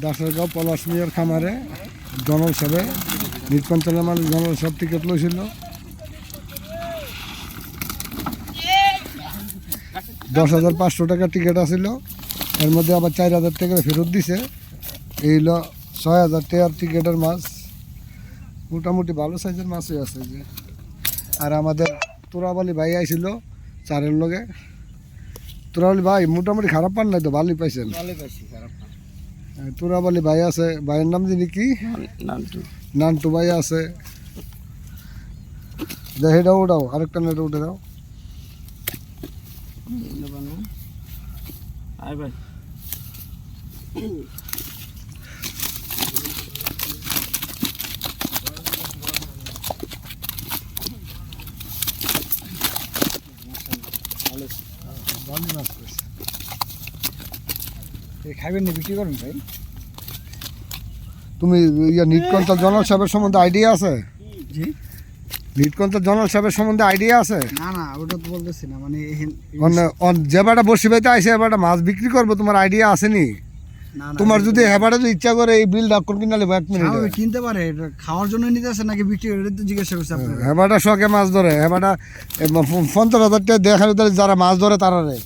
দাসরগাঁও পলাশ মিয়ার খামারে জনল সবে নীলকঞ্চলের মানুষ জনল সব টিকিট লইছিল। দশ হাজার পাঁচশো টাকা টিকিট আছিল। এর মধ্যে আবার চার হাজার টাকা ফেরত দিছে। এই হলো ছয় হাজার টাকার টিকিটের মাছ। মোটামুটি ভালো সাইজের মাছই আছে যে। আর আমাদের তোরাবালি ভাই আইছিল চারের লগে। তোরাবালি ভাই, মোটামুটি খারাপ পান নাই তো? ভালোই পাইছেন? ভালো পাইছি, খারাপ তোরাবালি ভাই আছে ভাইয়ের নাম জানি কি নান্টু নান্টু ভাই আছে দেখ এটাও ওটাও আরেকটা নেট উঠে দাও আয় ভাই ভালো মাছ পাইছে খাইবেন না বিক্রি করুন ভাই? তুমি ইয়া নীটকঞ্চল জনাল সাহেবের সম্বন্ধে আইডিয়া আছে? জি। নীটকঞ্চল জনাল সাহেবের সম্বন্ধে আইডিয়া আছে? না না ওটা তো বলতেছি না মানে যে বেটা বসি পাইতে আইসে এবারটা মাছ বিক্রি করব তোমার আইডিয়া আসেনি তোমার যদি হেবাটা যদি ইচ্ছা করে এই বিল ডাক কিনা নেব এক মিনিট কিনতে পারে এটা খাওয়ার জন্য নিতে আসে নাকি বিক্রি তো জিজ্ঞাসা করছে আপনার হেবাটা শখে মাছ ধরে হেবাটা পঞ্চাশ হাজার টাকা দেখার যারা মাছ ধরে তারা রে